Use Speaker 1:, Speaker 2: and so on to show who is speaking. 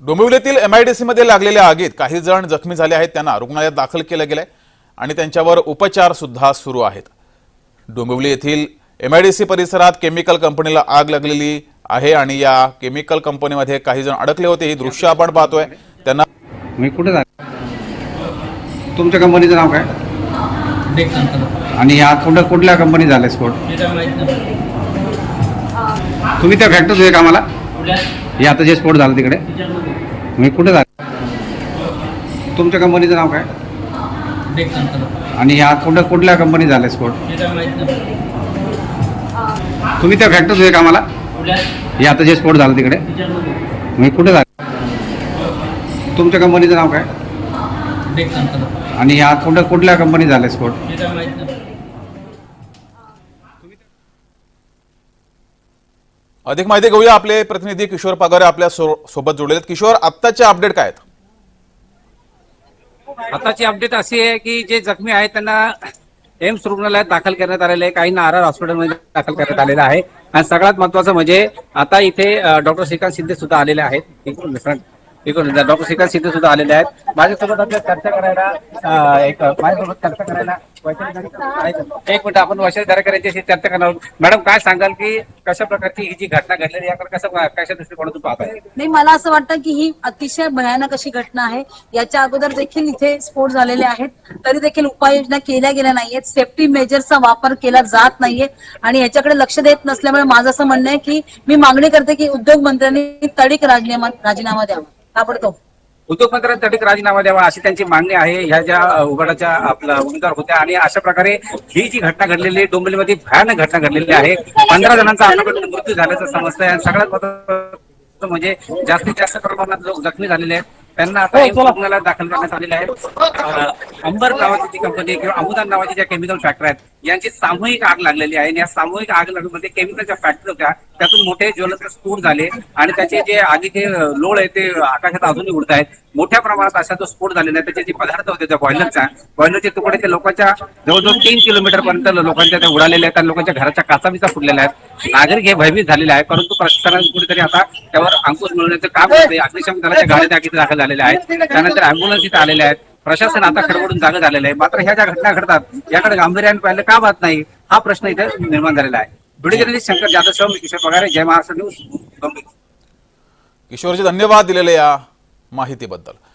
Speaker 1: डोंबिवलीतील MIDC मध्ये लागलेल्या आगीत काही जण जखमी झाले आहेत. त्यांना रुग्णालयात दाखल केलं गेलंय आणि त्यांच्यावर उपचार सुद्धा सुरू आहेत. डोंबिवली येथील एमआयडीसी परिसरात केमिकल कंपनीला आग लागलेली आहे आणि या केमिकल कंपनीमध्ये काही जण अडकले होते. ही दृश्य आपण पाहतोय. त्यांना
Speaker 2: मी कुठे तुमच्या कंपनीचं नाव काय? आणि या कुठं कुठल्या कंपनी झाले स्फोट तुम्ही त्या फॅक्टरीत होते कामाला हे आता जे स्फोट झाला तिकडे. मी कुठे झाले तुमच्या कंपनीचं नाव काय? आणि या कुठं कुठल्या कंपनी झाले स्फोट तुम्ही त्या फॅक्टरीत होते कामाला हे आता जे स्फोट झाला तिकडे? मी कुठे झाले तुमच्या कंपनीचं नाव काय? आणि या कुठं कुठल्या कंपनी झाले स्फोट
Speaker 1: अधिक माहिती घेऊया आपले प्रतिनिधी किशोर पागारे आपल्या सो- सोबत जोडलेले आहेत. किशोर आत्ताचे अपडेट काय आहेत?
Speaker 3: आताची अपडेट अशी आहे की जे जखमी आहेत त्यांना एम्स रुग्णालयात दाखल करण्यात आलेले आहे. काही आर हॉस्पिटलमध्ये दाखल करण्यात आलेलं आहे. आणि सगळ्यात महत्वाचं म्हणजे आता इथे डॉक्टर श्रीकांत शिंदे सुद्धा आलेले आहेत. इकडून डॉक्टर श्रीकांत शिंदे सुद्धा आलेले आहेत. माझ्यासोबत आपल्या चर्चा करायला एक माझ्यासोबत चर्चा करायला एक मिनिट आपण वैशाली दरेकर यांच्याशी चर्चा करणार आहोत. मॅडम काय सांगाल की कशा प्रकारची ही जी घटना घडलेली याकडे कसं कशा दृष्टिकोनातून पाहताय
Speaker 4: नाही मला असं वाटतं की ही अतिशय भयानक अशी घटना आहे. याच्या अगोदर देखील इथे स्फोट झालेले आहेत. तरी देखील उपाययोजना केल्या गेल्या नाहीयेत. सेफ्टी मेजरचा वापर केला जात नाहीये. आणि याच्याकडे लक्ष देत नसल्यामुळे माझं असं म्हणणं आहे की मी मागणी करते की उद्योग मंत्र्यांनी तडीक राजीनामा राजीनामा द्यावा. ताबडतोब
Speaker 3: उद्योगमंत्र्यांसाठी राजीनामा द्यावा अशी त्यांची मागणी आहे. ह्या ज्या उघडाच्या आपल्या उमेदवार होत्या आणि अशा प्रकारे ही जी घटना घडलेली आहे डोंबिवलीमध्ये भयानक घटना घडलेली आहे. पंधरा जणांचा आतापर्यंत मृत्यू झाल्याचं समजतंय आणि सगळ्यात महत्त्वाचं म्हणजे जास्तीत जास्त प्रमाणात लोक जखमी झालेले आहेत. त्यांना आता एम्स रुग्णालयात दाखल करण्यात आलेले आहे. अंबर नावाची जी कंपनी किंवा अमुदान नावाची ज्या केमिकल फॅक्टरी आहेत यांची सामूहिक आग लागलेली आहे आणि या सामूहिक आग लागल्यामध्ये केमिकलच्या फॅक्टरी होत्या. त्यातून मोठे ज्वलंत स्फोट झाले आणि त्याचे जे आगीचे लोळ आहे ते आकाशात अजूनही उडत आहेत. मोठ्या प्रमाणात असा तो स्फोट झालेला आहे. त्याचे जे पदार्थ होते त्या बॉयलरचा बॉयलरचे तुकडे ते लोकांच्या जवळजवळ तीन किलोमीटर पर्यंत लोकांच्या त्या उडालेल्या आहेत आणि लोकांच्या घराच्या काचाबिचा फुटलेल्या आहेत. नागरिक हे भयभीत झालेले आहे परंतु प्रशासनाने कुठेतरी आता त्यावर अंकुश मिळवण्याचं काम होते अग्निशमन दलाच्या गाड्या त्या दाखल झालेल्या आहेत. त्यानंतर अँब्युलन्स इथे आलेल्या आहेत. प्रशासन आता खडबडून जागं झालेलं आहे. मात्र ह्या ज्या घटना घडतात याकडे गांभीर्याने पाहिलं का बात नाही? हा प्रश्न इथे निर्माण झालेला आहे. बीड जर्नलिस्ट शंकर जाधव सह मी किशोर पगारे. जय महाराष्ट्र न्यूज डोंबिवली
Speaker 1: किशोरजी धन्यवाद दिलेल्या या माहितीबद्दल.